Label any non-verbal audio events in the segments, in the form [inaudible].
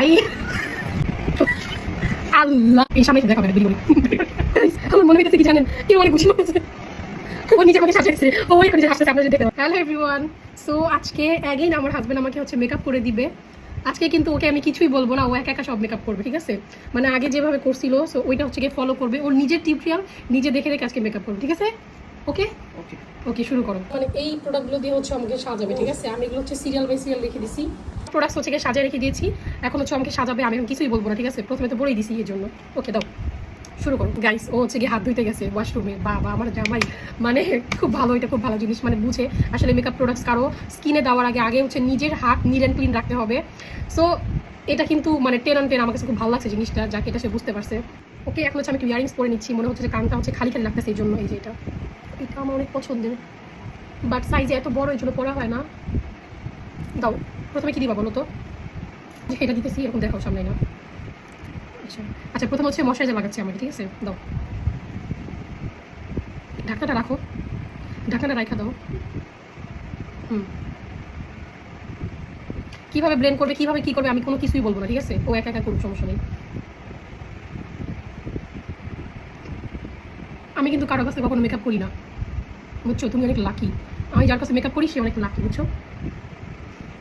মনে হ্যালো আমার আমাকে হচ্ছে মেকআপ করে দিবে। আজকে কিন্তু ওকে আমি কিছুই বলব না, ও একা একা সব মেকআপ করবে, ঠিক আছে? মানে আগে যেভাবে করছিল ওইটা হচ্ছে ফলো করবে। ওর নিজের টিউটোরিয়াল নিজে দেখে দেখে আজকে মেকআপ করবে, ঠিক আছে? ওকে ওকে ওকে শুরু করো। মানে এই প্রোডাক্টগুলো দিয়ে হচ্ছে আমাকে সাজাবে ঠিক আছে? আমি এগুলো হচ্ছে সিরিয়াল বাই সিরিয়াল রেখে দিছি। প্রোডাক্টস হচ্ছে সাজিয়ে রেখে দিয়েছি। এখন হচ্ছে আমাকে সাজাবে আমি এখন কিছুই বলব না ঠিক আছে? প্রথমে তো বলেই দিছি এই জন্য। ওকে দাও। শুরু করো। গাইস ও হচ্ছে গিয়ে হাত ধুইতে গেছে ওয়াশরুমে বাবা আমার জামাই। মানে খুব ভালো এটা খুব ভালো জিনিস মানে বুঝে। আসলে মেকআপ প্রোডাক্টস কারও স্কিনে দেওয়ার আগে আগে হচ্ছে নিজের হাত নিট অ্যান্ড ক্লিন রাখতে হবে। সো এটা কিন্তু মানে টেন অ্যান্ড টেন আমার কাছে খুব ভালো লাগছে জিনিসটা যাকে এটা সে বুঝতে পারছে। ওকে এখন হচ্ছে আমি একটু ইয়ারিংস পরে নিচ্ছি। মনে হচ্ছে যে কানটা হচ্ছে খালি খালি লাগতেছে এই জন্য এই যে এটা। এটা আমার অনেক পছন্দের। বাট সাইজে এত বড় এই পরা হয় না। দাও, প্রথমে কী দিবা বলো তো? এটা দিতেছি, এরকম দেখাও সামনে না। আচ্ছা আচ্ছা প্রথম হচ্ছে মশাইজার লাগাচ্ছি আমাকে ঠিক আছে? দাও। ঢাকনাটা রাখো। ঢাকনাটা রাখা দাও। হুম। কীভাবে ব্লেন্ড করবে, কীভাবে কী করবে, আমি কোনো কিছুই বলব না, ঠিক আছে? ও একা একা করুক, সমস্যা নেই। আমি কিন্তু কারও কাছে কখনো মেকআপ করি না। বুঝছ? তুমি অনেক লাকি আমি যার কাছে মেকআপ করি সে অনেক লাকি বুঝছ?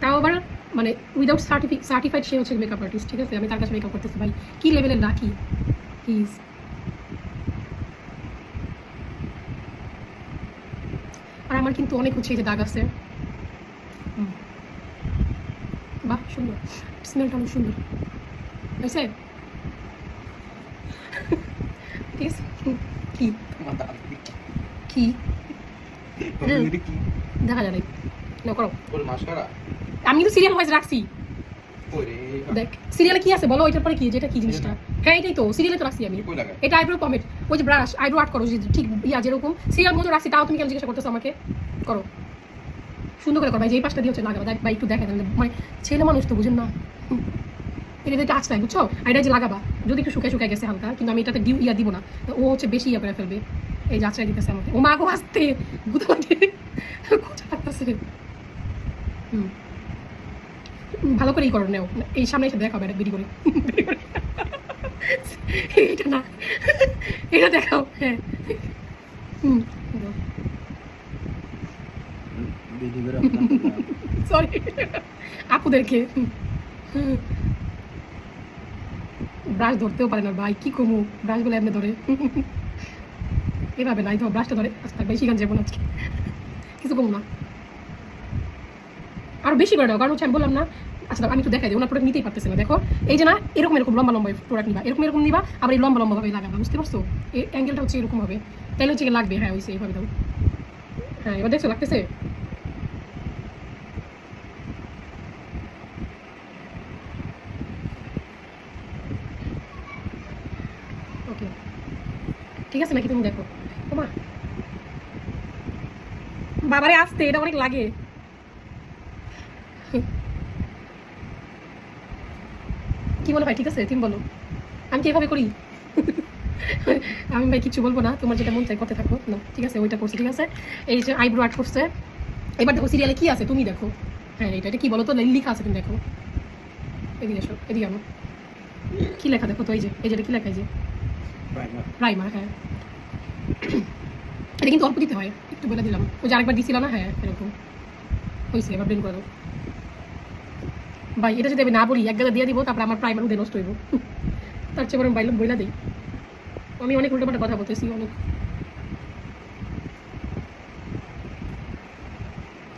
তাও আবার মানে উইদাউট সার্টিফিক সার্টিফাইড সে হচ্ছে মেকআপ আর্টিস্ট ঠিক আছে? আমি তার কাছে মেকআপ করতেছি ভাই। কী লেভেলের লাকি প্লিজ আর আমার কিন্তু অনেক হচ্ছে এই যে দাগ আছে। বাহ সুন্দর। স্মেলটা অনেক সুন্দর। হয়েছে? [laughs] ঠিক আছে। কি? কি? দেখা নাই না করো। আমি কিন্তু সিরিয়াল ওয়াইজ রাখছি। দেখ সিরিয়ালে কি আছে বলো? ওইটার পরে কি? যেটা কি জিনিসটা? হ্যাঁ এটাই তো। সিরিয়ালে তো রাখছি আমি। এটা আইব্রো পমেট ওই যে ব্রাশ আইব্রো আর্ট করো ঠিক ইয়া যেরকম। সিরিয়াল মতো রাখছি তাও তুমি কেন জিজ্ঞাসা করতেছো আমাকে? করো। সুন্দর করে করো। ভাই যে এই পাশটা দিয়ে হচ্ছে লাগাবো দেখ ভাই একটু দেখে মানে ছেলে মানুষ তো বুঝেন না। হুম। এটা দেখে আঁচ নাই বুঝছ? আর এটা যে লাগাবা যদি একটু শুকায় শুকায় গেছে হালকা কিন্তু আমি এটাতে ডিউ ইয়া দিব না। ও হচ্ছে বেশি ইয়া করে ফেলবে। এই যে আঁচড়াই দিতেছে আমাকে। ও মা গো আসতে। লাগে কোথা লাগতেছে হুম। ভালো করেই করো নেও। এই সামনে এসে দেখাও এটা বিড়ি করে। এটা না। এটা দেখাও হ্যাঁ। হুম। সরি আপুদেরকে। ব্রাশ ধরতেও পারে না ভাই। কি কমু? ব্রাশগুলো এমনি ধরে। এভাবে নাই তো ব্রাশটা ধরে। আস্তে বেশি গান যাব না আজকে কিছু কমু না। আর বেশি করে দাও, কারণ হচ্ছে আমি বললাম না আচ্ছা আমি একটু দেখাই দিই, ওনার প্রোডাক্ট নিতেই পারতেছে না। দেখো, এই যে না, এরকম এরকম লম্বা লম্বা প্রোডাক্ট নিবা, এরকম এরকম নিবা, আবার এই লম্বা লম্বা ভাবে লাগাবা, বুঝতে পারছ? এই অ্যাঙ্গেলটা হচ্ছে এরকম হবে। তাহলে হচ্ছে লাগবে? হ্যাঁ ওই এইভাবে দাও। হ্যাঁ এবার দেখছ, লাগতেছে? ঠিক আছে নাকি? তুমি দেখো তোমা বাবারে আসতে এটা অনেক লাগে। কি বলো ভাই ঠিক আছে? তুমি বলো। আমি কি এভাবে করি? আমি ভাই কিছু বলব না তোমার যেটা মন চাই করতে থাকো। না ঠিক আছে ওইটা করছে ঠিক আছে? এই যে আইব্রো আর্ট করছে। এবার দেখো সিরিয়ালে কি আছে তুমি দেখো। হ্যাঁ এটা এটা কি বলো তো? লেখা আছে তুমি দেখো। এদিকে এসো এদিকে আনো। কি লেখা দেখো তো? এই যে এই যেটা কি লেখা এই যে? প্রাইমার হ্যাঁ। এটা কিন্তু অল্প দিতে হয়। একটু বলে দিলাম। ওই যে আরেকবার দিছিল না? হ্যাঁ এরকম। হয়েছে এবার ব্লেন্ড করে ভাই, এটা যদি আমি না বলি, এক জায়গায় দিয়ে দিব, তারপর আমার প্রাইমার নষ্ট হইব। তার চেয়ে বরং বাইলাম বইলা দিই। আমি অনেক উল্টোপাল্টা কথা বলতেছি, অনেক।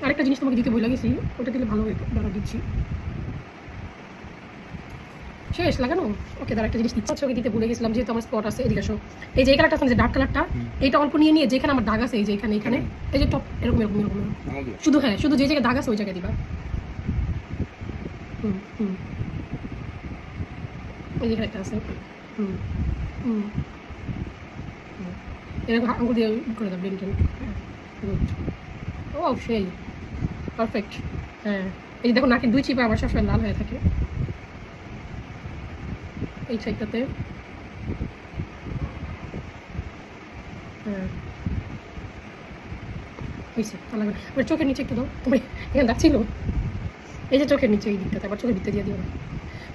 আরেকটা জিনিস তোমাকে দিতে বই লাগেছি ওটা দিলে ভালো হইতো দাঁড়া দিচ্ছি। শেষ লাগানো? ওকে দাঁড়া একটা জিনিস দিচ্ছি ছবি দিতে ভুলে গেছিলাম যেহেতু আমার স্পট আছে এদিকে আসো। এই যে কালারটা আছে যে ডার্ক কালারটা। এইটা অল্প নিয়ে নিয়ে যেখানে আমার দাগ আছে এই যে এখানে এখানে এই যে টপ এরকম এরকম এরকম এরকম। শুধু হ্যাঁ শুধু যে জায়গায় দাগ আছে ওই জায়গায় দিবা। হুম হুম। এই যে একটা আছে হুম হুম। এরকম আঙুল দিয়ে করে দাও ব্লেন্ড গুড ও সেই। পারফেক্ট হ্যাঁ। এই দেখো নাকের দুই চিপা আমার সবসময় লাল হয়ে থাকে। এই সাইডটাতে। হ্যাঁ। এবার চোখের নিচে একটু দাও। তোমার এখানে এই যে চোখের নিচে, এই দিকটাতে আবার চোখের ভিতরে দিয়ে দিও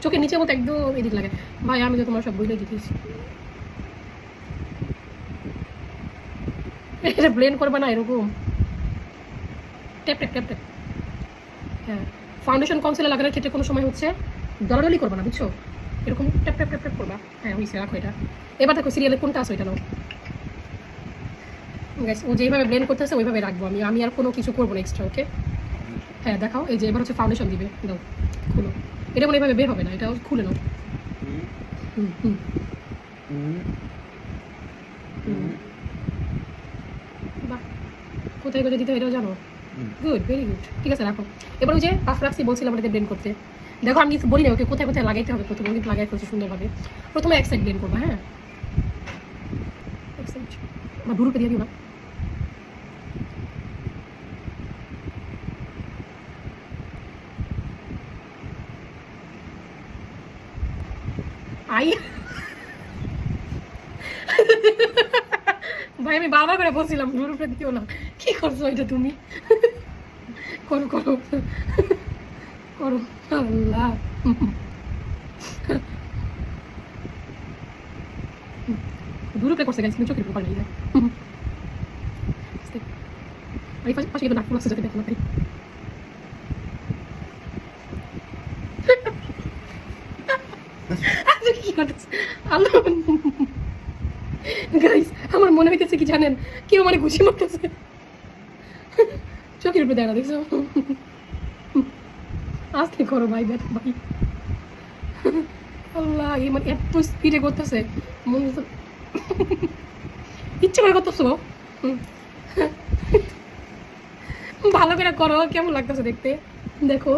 চোখের নিচে মতো একদম এদিক লাগে। ভাই, আমি তো তোমার সব বইলে দিতেছি এটা করবে না, এরকম। ট্যাপ ট্যাপ ট্যাপ ট্যাপ হ্যাঁ। ফাউন্ডেশন কনসিলার লাগানোর ক্ষেত্রে কোনো সময় হচ্ছে, দলাদলি করবে না, বুঝছ? এরকম ট্যাপ ট্যাপ ট্যাপ ট্যাপ করবা। হ্যাঁ হয়েছে রাখো এটা। এবার দেখো সিরিয়ালে কোনটা আছে ওইটা নাও। Guys, ও যেভাবে ব্লেন্ড করতেছে ওইভাবে রাখব আমি। আমি আর কোনো কিছু করব না এক্সট্রা ওকে হ্যাঁ দেখাও। এই যে এবার হচ্ছে ফাউন্ডেশন দিবে। দাও খুলো। এটা মনে এভাবে বের হবে না এটা খুলে নাও। হুম হুম। বাহ। কোথায় কোথায় দিতে হয় এটাও জানো? গুড ভেরি গুড ঠিক আছে, রাখো। এবার ওই যে পাফ রাখছি, বলছিলাম এটাতে ব্লেন্ড করতে। দেখো, আমি কিছু বলি না ওকে, কোথায় কোথায় লাগাইতে হবে, প্রথমে কিন্তু লাগাই ফেলছি সুন্দরভাবে। প্রথমে এক সাইড ব্লেন্ড করবা হ্যাঁ? এক সাইড বা দুরুপে দিয়ে দিও না। আই [laughs] ভাই, আমি বাবা করে বলছিলাম দুরুপে দিও না। কি করছ এটা তুমি? করো করো। করো। আল্লাহ। দূরে প্লে করছে গাইস কিন্তু চোখের উপর লাগিয়ে এই পাশে পাশে কিন্তু নাক আছে যাতে দেখো না কি করতেছে? আল্লাহ। গাইস মনে হইতেছে কি জানেন? কেউ মানে ঘুষি মারতেছে। চোখের উপরে দেখা দেখছ? আস্তে করো ভাই ব্যথা ভাই আল্লাহ এই মানে এত স্পিডে করতেছে। মনে হচ্ছে ইচ্ছে করে করতেছো। ভালো করে করো কেমন লাগতেছে দেখতে? দেখো।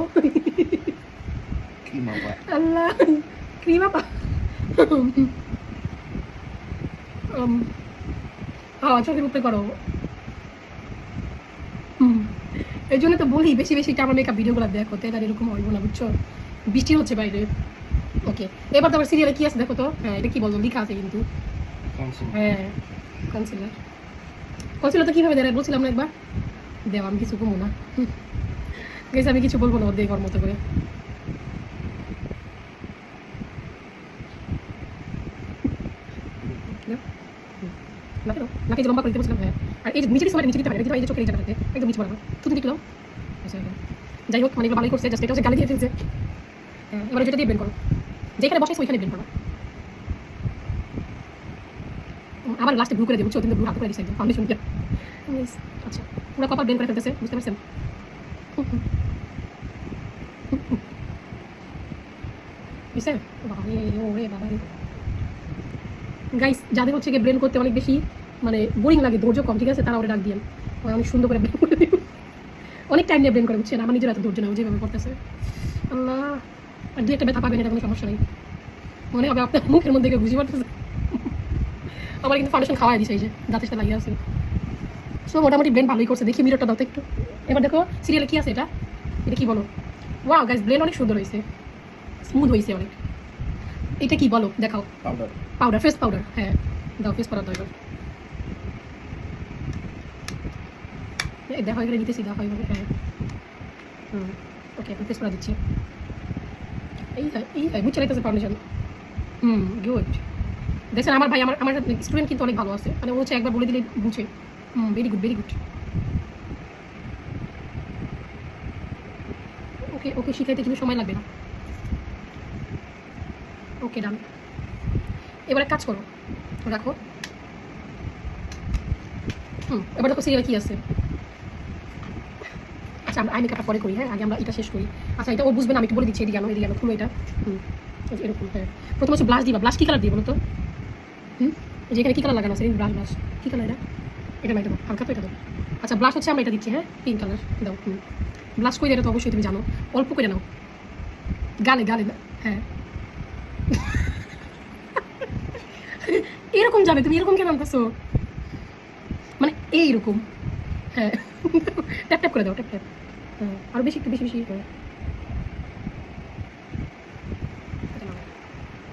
আল্লাহ ক্রিমা পা Um, চোখের উপরে করো হুম। এই জন্য তো বলি বেশি বেশি আমার মেকআপ ভিডিওগুলো দেখো তাই আর এরকম হইব না বুঝছ? বৃষ্টি হচ্ছে বাইরে। ওকে এবার তো আবার সিরিয়ালে কি আছে দেখো তো? হ্যাঁ এটা কি বলব লেখা আছে কিন্তু। হ্যাঁ কনসিলার কনসিলার তো কীভাবে দেয় বলছিলাম না একবার? দেও আমি কিছু কমো না। গেছে আমি কিছু বলব না ওদের ঘর মতো করে দাও। হুম। নাকে লম্বা করে দিতে বলছিলাম হ্যাঁ। আর এই যে নিচে সময় নিচে দিতে পারে এই যে চোখের এই একদম নিচে তুই দিকে দাও আচ্ছা, একদম। যাই হোক মানে ভালোই করছে জাস্ট এটা হচ্ছে গালি দিয়ে ফেলছে। হ্যাঁ এবার যেটা দিয়ে বের করো। যেখানে বসাইছো ওইখানে বের করো। আবার লাস্টে ব্লু করে দেবো কিন্তু ব্লু হাত করে দিচ্ছে একদম ফাউন্ডেশন দিয়ে। আচ্ছা পুরো কপাল ব্লেন্ড করে ফেলতেছে বুঝতে পারছেন? গাইস যাদের হচ্ছে গিয়ে ব্রেন করতে অনেক বেশি মানে বোরিং লাগে ধৈর্য কম ঠিক আছে? তারা ওরা ডাক দিয়ে অনেক সুন্দর করে ব্রেন করে অনেক টাইম নিয়ে ব্রেন করে বুঝছেন? আমার নিজের এত ধৈর্য নেই যেভাবে করতেছে। আল্লাহ আর দু একটা ব্যথা পাবেন এটা কোনো সমস্যা নেই। মনে হবে আপনার মুখের মধ্যে বুঝে পারতেছে আমার কিন্তু ফাউন্ডেশন খাওয়াই দিছে এই যে দাঁতের সাথে লাগিয়ে আছে। সো মোটামুটি ব্রেন ভালোই করছে। দেখি মিররটা দাও তো একটু। এবার দেখো সিরিয়ালে কি আছে এটা? এটা কি বলো? ওয়াও গাইস ব্রেন অনেক সুন্দর হয়েছে। স্মুথ হয়েছে অনেক। এটা কি বলো? দেখাও। পাউডার পাউডার ফেস পাউডার হ্যাঁ। দাও ফেস পাউডার দাও এবার। দেখো, এখানে নিতেছি, দেখো, এইভাবে হ্যাঁ। হুম, ওকে এখন ফেস পাউডার দিচ্ছি এই এই বুঝতে লাগতেছে ফাউন্ডেশন হুম গুড দেখছেন, আমার ভাই, আমার আমার স্টুডেন্ট কিন্তু অনেক ভালো আছে। মানে ও হচ্ছে একবার বলে দিলে বুঝে। হুম very good very good okay okay শিখাইতে কিন্তু সময় লাগবে না। ওকে ডান এবার কাজ করো। রাখো। হুম, এবার দেখো সিরিয়াল কি আছে। আচ্ছা আমরা আই মেকআপটা পরে করি হ্যাঁ? আগে আমরা এটা শেষ করি। আচ্ছা এটা ও বুঝবে না, আমি একটু বলে দিচ্ছি, এদিকে এদিকে আনো খুলো এটা, হুম এরকম হ্যাঁ। প্রথমে হচ্ছে ব্লাশ দিবা। ব্লাশ কী কালার দিই বলো তো? হুম? এই যে এখানে কী কালার লাগানো আছে? ব্লাশ ব্লাশ কী কালার এটা? এটা দাও হালকা তো এটা দাও। আচ্ছা ব্লাশ হচ্ছে আমরা এটা দিচ্ছি হ্যাঁ? পিঙ্ক কালার দাও, হুম। ব্লাশ করে এটা তো অবশ্যই তুমি জানো। অল্প করে নাও। গালে গালে হ্যাঁ। এরকম যাবে, তুমি এরকম কেন আনতেছো? মানে এইরকম হ্যাঁ। ট্যাপ ট্যাপ করে দাও ট্যাপ ট্যাপ হ্যাঁ আরও বেশি, একটু বেশি বেশি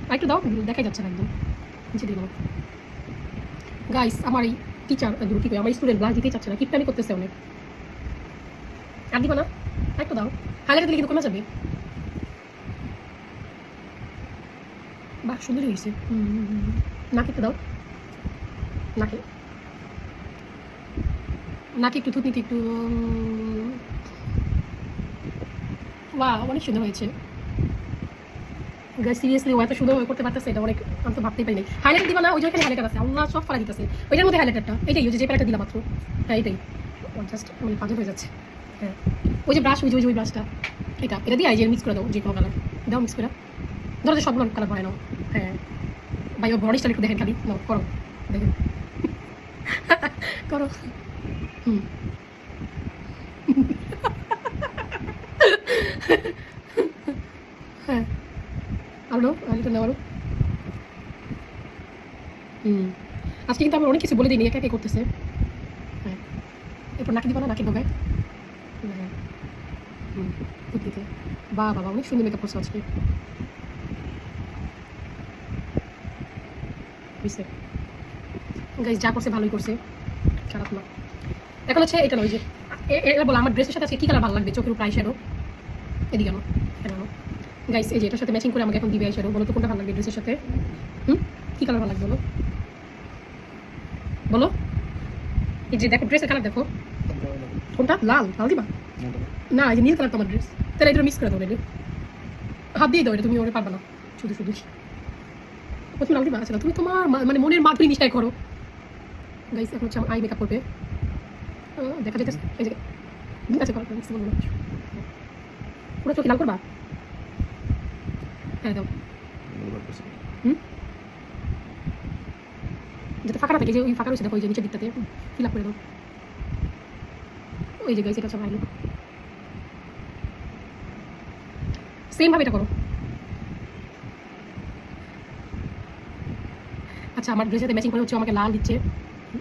আর একটু দাও, দেখাই যাচ্ছে না একদম। নিচে দিয়ে গাইস আমার এই টিচার কি কই আমার স্টুডেন্ট ব্লাস দিতেই চাচ্ছে না কিপটানি করতেছে অনেক। আর দিবা না? একটু দাও। হাইলাইট দিলে কিন্তু কমে যাবে। বাহ, সুন্দরই হয়েছে। নাকি একটু দাও। নাকি। নাকি একটু থুতনিতে একটু বা অনেক সুন্দর হয়েছে। সিরিয়াসলি ও এত সুন্দর করতে পারতেছে, এটা অনেক, আমি তো ভাবতেই পারিনি। হাইলাইট দিবা না, ওই যে ওখানে হাইলাইটার আছে, আল্লাহ সব ফালা দিতেছে। ওইটার মধ্যে হাইলাইটারটা এটাই ওই যে প্যালেটটা দিলাম মাত্র। হ্যাঁ এটাই জাস্ট মানে পাগল হয়ে যাচ্ছে। হ্যাঁ। ওই যে ব্রাশ ওই যে ওই যে ব্রাশটা এটা এটা দিয়ে যে মিক্স করে দাও, যে কোনো কালার দাও মিক্স করে। ধরো যে সবগুলো কালার বানায় নাও। হ্যাঁ। ভাই ও বডি স্টাইল একটু দেখেন খালি। নাও, করো। দেখেন। [laughs] করো। হ্যাঁ হুম। আজকে কিন্তু আমি অনেক কিছু বলে দিইনি, একা একে করতেছে। হ্যাঁ। এরপর নাকি দিবা না, নাকি ঢোকায় হ্যাঁ। হুম বা বাবা অনেক সুন্দর মেকআপ করছ আজকে। বুঝছে যা করছে ভালোই করছে। খারাপ না। এখন হচ্ছে এটা নয় যে এটা বলো আমার ড্রেসের সাথে আজকে কী কালার ভালো লাগবে? চোখের উপর আই শ্যাডো এদিকে আনো এটা গাইস এই যে এটার সাথে ম্যাচিং করে আমাকে এখন দিবে আই শ্যাডো বলো তো কোনটা ভালো লাগবে ড্রেসের সাথে? হুম? কী কালার ভালো লাগবে বলো? বলো। এই যে দেখো ড্রেসের কালার দেখো। কোনটা? লাল। লাল দিবা? না, এই যে নীল কালার তোমার ড্রেস তাহলে এটা মিক্স করে দাও রেডি হাত দিয়ে দাও এটা, তুমি ওরে পারবে না। শুধু শুধু। তুমি লাল দিবা? আচ্ছা তুমি তোমার মানে মনের মাধুরী মিশাই করো। গাইস এখন হচ্ছে আমার আই মেকআপ করবে। দেখা যেতেছে এই ঠিক আছে করো কিছু বলব পুরো চোখে লাল করবা? হ্যাঁ ফাঁকা থাকে যে ওই ফাঁকা রয়েছে, দেখো, ওই যে নিচের দিকটাতে ফিল আপ করে দাও। ওই যে গাইস এটা সেম ভাবে এটা করো। আচ্ছা আমার ড্রেসের সাথে ম্যাচিং করে হচ্ছে আমাকে লাল দিচ্ছে।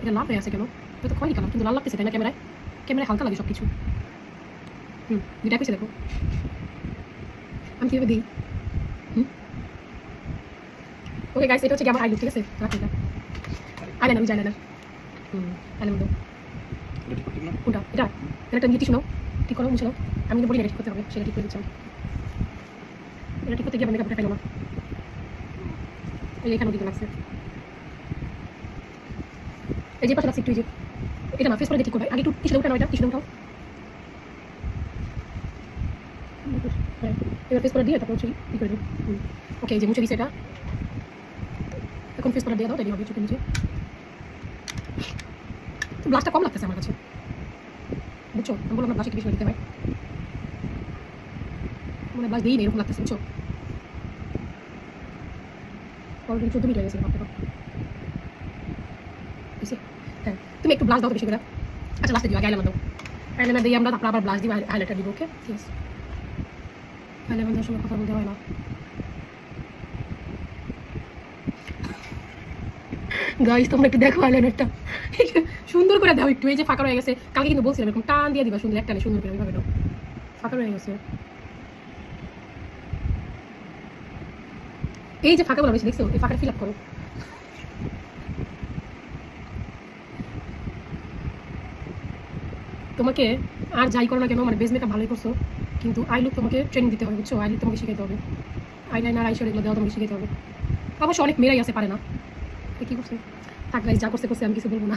এটা লাল হয়ে আছে কেন? এটা তো খয়নি কালার কিন্তু লাল লাগতেছে তাই না ক্যামেরায়? ক্যামেরায় হালকা লাগে সব কিছু হুম দুইটা পেয়েছে দেখো। আমি কীভাবে দিই? হুম? ওকে গাইস এটা হচ্ছে আমার আইলুক ঠিক আছে? রাখি এটা। আইলাইনার ওই আইলাইনার হুম আইলাইনার দাও কোনটা? এটা? এটা একটা নিয়ে টিস্যু ঠিক করো মুছে আমি কিন্তু বলি না ঠিক করতে হবে সেটা ঠিক করে দিচ্ছি আমি। এটা ঠিক করতে গিয়ে মেকআপটা পেল না এই যে এখানে দিতে লাগছে। এই যে পাশে লাগছে একটু যে। এটা না ফেস করে ঠিক করবে। আগে একটু টিস্যু উঠানো এটা টিস্যু উঠাও এবার ফেস করে দিয়ে তারপর হচ্ছে ই করে ওকে যে মুছে দিচ্ছে এটা। এখন ফেস করে দিয়ে দাও রেডি হবে চোখে নিচে। ব্লাশটা কম লাগতেছে আমার কাছে। বুঝছ? আমি বললাম না ব্লাশ একটু বেশি দিতে হয়। মানে ব্লাশ দিই এরকম লাগতেছে, বুঝছ? অলরেডি চোদ্দ মিনিট হয়ে গেছে ভাবতে পারো হ্যাঁ তুমি একটু ব্লাশ দাও বেশি করে। আচ্ছা লাস্টে দিও, আগে আইলাইনার দাও। আইলাইনার দিয়ে আমরা তারপর আবার ব্লাশ দিব হাইলাইটার দিব ওকে ঠিক আছে। হাইলাইনার দেওয়ার সময় কথা বলতে হয় না। গাইস তোমরা একটু দেখো আইলাইনারটা সুন্দর করে দাও একটু, এই যে ফাঁকা রয়ে গেছে। কালকে কিন্তু বলছিলাম, এরকম টান দিয়ে দিবা, সুন্দর একটা সুন্দর করে, এইভাবে দাও। ফাঁকা রয়ে গেছে। এই যে ফাঁকাগুলো বেশি, দেখছ? এই ফাঁকা ফিল আপ করো। তোমাকে আর যাই করো না কেন মানে বেস মেকআপ ভালোই করছ কিন্তু আই লুক তোমাকে ট্রেনিং দিতে হবে বুঝছ? আই লুক তোমাকে শিখাতে হবে। আই লাইন লাইনার আই এগুলো দেওয়া তোমাকে শিখাতে হবে। অবশ্য অনেক মেয়েরাই আছে পারে না। কি করছে? থাক গাইজ যা করছে করছে আমি কিছু বলব না।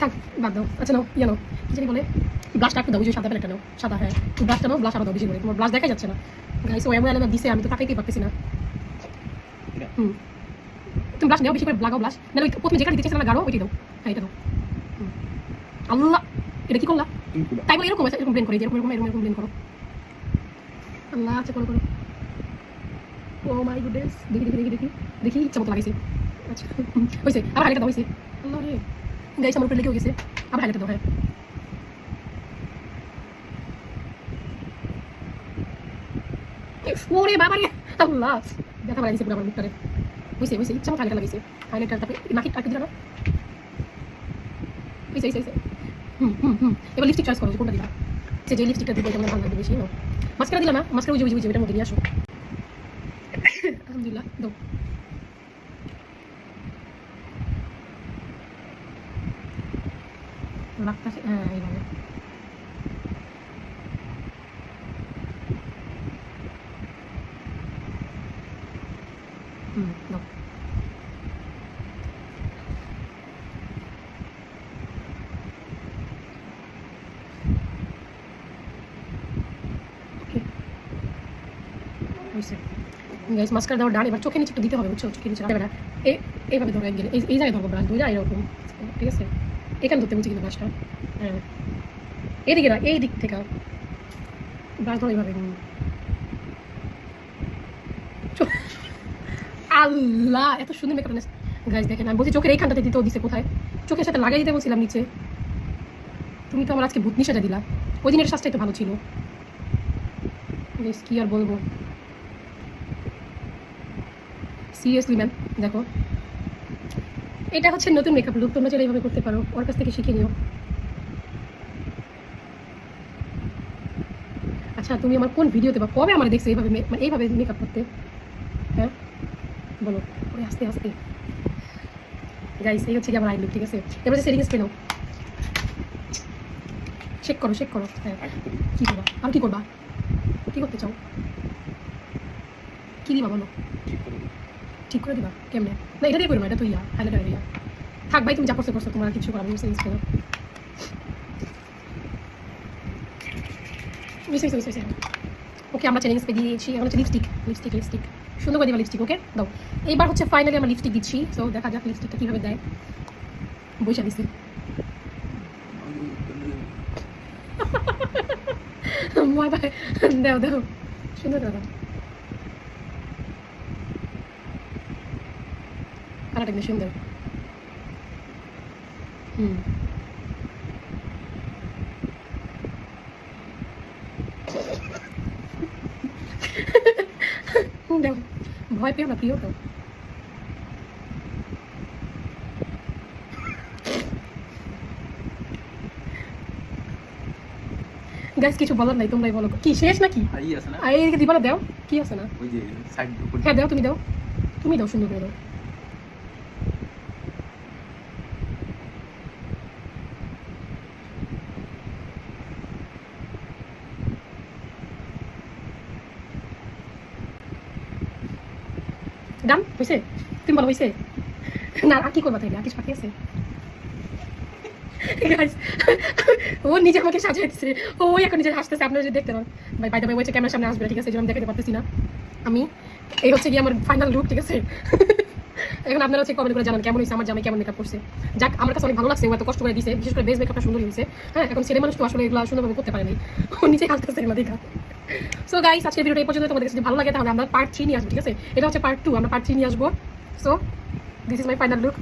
থাক বাদ দাও। আচ্ছা নাও ইয়ে নাও। কি জানি বলে? ব্লাশটা একটু দাও যে সাদা প্যালেটটা নাও সাদা হ্যাঁ। ব্লাশটা নাও ব্লাশ আরও দাও বেশি করে। তোমার ব্লাশ দেখা যাচ্ছে না। গাইস ও এমন আলাদা দিছে আমি তো তাকাইতেই পারতেছি না। হুম। ব্লাশ নাও বেশি করে লাগাও ব্লাশ না ওই প্রথমে যেখানে দিতেছে না গাঢ় ওইটাই দাও। হ্যাঁ এটা দাও। আল্লাহ এটা কি করলা? তাই বলে এরকম আছে এরকম ব্লেন করে এরকম এরকম এরকম এরকম ব্লেন করো। আল্লাহ আচ্ছা করো করো। ও মাই গুডনেস দেখি দেখি দেখি দেখি। দেখি ইচ্ছা মতো লাগাইছে। আচ্ছা হয়েছে আবার হাইলাইট দাও হয়েছে আল্লাহ রে। গাইস আমার উপরে লেগেও গেছে। আবার হাইলাইট দাও হ্যাঁ। ওরে বাবা রে আল্লাহ। ব্যথা বাড়াইছে পুরো আমার মুখটারে। হয়েছে হয়েছে ইচ্ছা মতো হাইলাইট লাগাইছে হাইলাইটার তারপরে নাকি আটকে দিল না হয়েছে হয়েছে হয়েছে হুম হুম হুম। এবার লিপস্টিক চয়েস করো কোনটা দিবা? সে যে লিপস্টিকটা দিবে, এটা আমার ভালো লাগবে বেশি, নাও। মাস্কারা দিলাম না মাস্কারা বুঝে বুঝে বুঝে এটার মধ্যে, নিয়ে আসো। আলহামদুলিল্লাহ, দাও। লাগতেছে হ্যাঁ এইভাবে হুম দাও গাইস মাস্কার দেওয়ার ডান এবার নিচে একটু দিতে হবে, বুঝছ? নিচে এইভাবে এই জায়গায় ধরবো এরকম, ঠিক আছে? এখানে ধরতে বলছি কিন্তু হ্যাঁ। এদিকে না, এই দিক থেকে। ধরো এইভাবে। আল্লাহ, এত সুন্দর মেকআপ গাইস দেখেন, আমি বলছি চোখের এইখানটাতে দিতেও দিছে কোথায়? চোখের সাথে লাগাই দিতে বলছিলাম নিচে। তুমি তো আমার আজকে ভূতনি সাজা দিলা। ওই দিনের সাজটাই তো ভালো ছিল। কি আর বলব? সিরিয়াসলি, ম্যাম, দেখো। এটা হচ্ছে নতুন মেকআপ লুক তোমরা চাইলে এইভাবে করতে পারো। ওর কাছ থেকে শিখে নিও। আচ্ছা তুমি আমার কোন ভিডিওতে বা কবে আমার দেখছ এইভাবে মানে এইভাবে মেকআপ করতে? হ্যাঁ? বলো। ওরে, আস্তে আস্তে। গাইস এই হচ্ছে কি আমার আই লুক ঠিক আছে? এবার সেটিং স্প্রে নাও। চেক করো চেক করো। হ্যাঁ। কি করবা? আর কি করবা? কি করতে চাও? কি দিবা, বলো? ঠিক করে করে দিবা? কেমনে? না, এটা দিয়ে করব এটা তো ইয়া হাইলাইটার ইয়া থাক ভাই, তুমি যা করছ করছ, তোমার কিছু করার মিস করো ওকে আমরা চ্যালেঞ্জ পেয়ে দিয়েছি এখন হচ্ছে লিপস্টিক লিপস্টিক লিপস্টিক সুন্দর করে দিবা লিপস্টিক ওকে দাও। এইবার হচ্ছে ফাইনালি আমরা লিপস্টিক দিচ্ছি তো দেখা যাক লিপস্টিকটা কীভাবে দেয়। বৈশা [laughs] ভাই দেও দেও। সুন্দর করে কালারটা কিন্তু সুন্দর। হুম। দাও ভয় পেও না প্রিয় গাইস কিছু বলার নাই তোমরাই বলো। কি শেষ নাকি? আর ই আছে না? এইদিকে দিবা না দাও। কি আছে না? ওই যে সাইড হ্যাঁ দাও তুমি দাও। তুমি দাও সুন্দর করে দাও ডান হয়েছে তুমি বলো হয়েছে না, আর কি আর কিছু আছে? ও নিজে আমাকে ও এখন নিজে হাসতেছে আপনারা যদি দেখতে ভাই বাইদা ভাই ক্যামেরার সামনে আসবে, ঠিক আছে? আমি দেখাতে পারতেছি না। আমি, এই হচ্ছে কি আমার ফাইনাল লুক ঠিক আছে? এখন আপনারা হচ্ছে কমেন্ট করে জানান, কেমন হয়েছে? আমার জামাই কেমন মেকআপ করছে? যাক, আমার কাছে অনেক ভালো লাগছে, ও এত কষ্ট করে দিছে। বিশেষ করে বেস মেকআপটা সুন্দর হয়েছে। হ্যাঁ এখন ছেলে মানুষ তো আসলে এগুলো সুন্দরভাবে করতে পারেনি ও নিজে হাসতেছে না দেখা। সো গাইস আজকের ভিডিওটা এই পর্যন্ত তোমাদের যদি ভালো লাগে, তাহলে আমরা পার্ট থ্রি নিয়ে আসব, ঠিক আছে? এটা হচ্ছে পার্ট টু আমরা পার্ট থ্রি নিয়ে আসব। So this is my final look